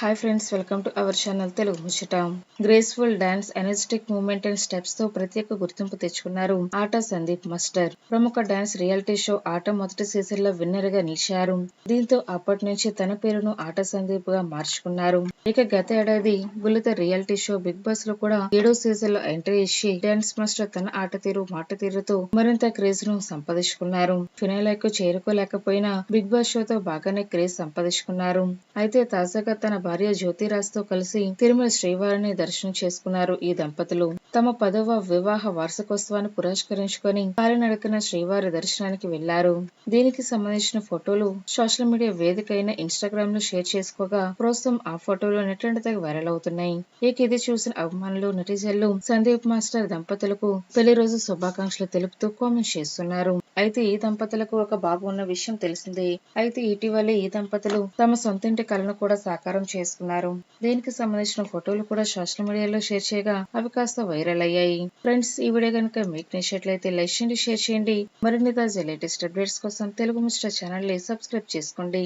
Hi friends welcome to our channel Telugu Muchata graceful dance energetic movement and స్టెప్స్తో ప్రత్యేక గుర్తింపు తెచ్చుకున్నారు Aata Sandeep master. ప్రముఖ dance reality show Aata మొదటి సీజన్లో విన్నర్గా నిలిచారు. దీంతో అప్పటి నుంచి తన పేరును ఆట సందీప్గా మార్చుకున్నారు. ఇక గత ఏడాది బుల్లిత రియాలిటీ షో బిగ్ బాస్లో కూడా ఏడో సీజన్లో ఎంట్రీ ఇచ్చి డాన్స్ మాస్టర్ తన ఆట తీరు మాట తీరుతో మరింత క్రేజ్ను సంపాదించుకున్నారు. ఫినాలకు చేరుకోలేకపోయినా బిగ్ బాస్ షోతో బాగానే క్రేజ్ సంపాదించుకున్నారు. అయితే తాజాగా తన భార్య జ్యోతిరాజ్తో కలిసి తిరుమల శ్రీవారిని దర్శనం చేసుకున్నారు ఈ దంపతులు. తమ పదవ వివాహ వార్షికోత్సవాన్ని పురస్కరించుకొని కాలినడకన శ్రీవారి దర్శనానికి వెళ్ళారు దీనికి సంబంధించిన ఫోటోలు సోషల్ మీడియా వేదిక అయిన ఇన్స్టాగ్రామ్లో షేర్ చేసుకోగా ప్రస్తుతం ఆ ఫోటోలు నెట్టింట వైరల్ అవుతున్నాయి. ఇక ఇది చూసిన అభిమానులు నెటిజన్లు సందీప్ మాస్టర్ దంపతులకు పెళ్ళి రోజు శుభాకాంక్షలు తెలుపుతూ కామెంట్ చేస్తున్నారు. అయితే ఈ దంపతులకు ఒక బాబు ఉన్న విషయం తెలిసిందే. అయితే ఇటీవలే ఈ దంపతులు తమ సొంతింటి కలను కూడా సాకారం చేసుకున్నారు. దీనికి సంబంధించిన ఫోటోలు కూడా సోషల్ మీడియాలో షేర్ చేయగా అవి కాస్త వైరల్ అయ్యాయి. ఫ్రెండ్స్ ఈ వీడియో కనుక మీకు నచ్చినట్లయితే లైక్ చేయండి షేర్ చేయండి. మరిన్ని తాజా లేటెస్ట్ అప్డేట్స్ కోసం తెలుగు మిస్టర్ ఛానల్ని సబ్స్క్రైబ్ చేసుకోండి.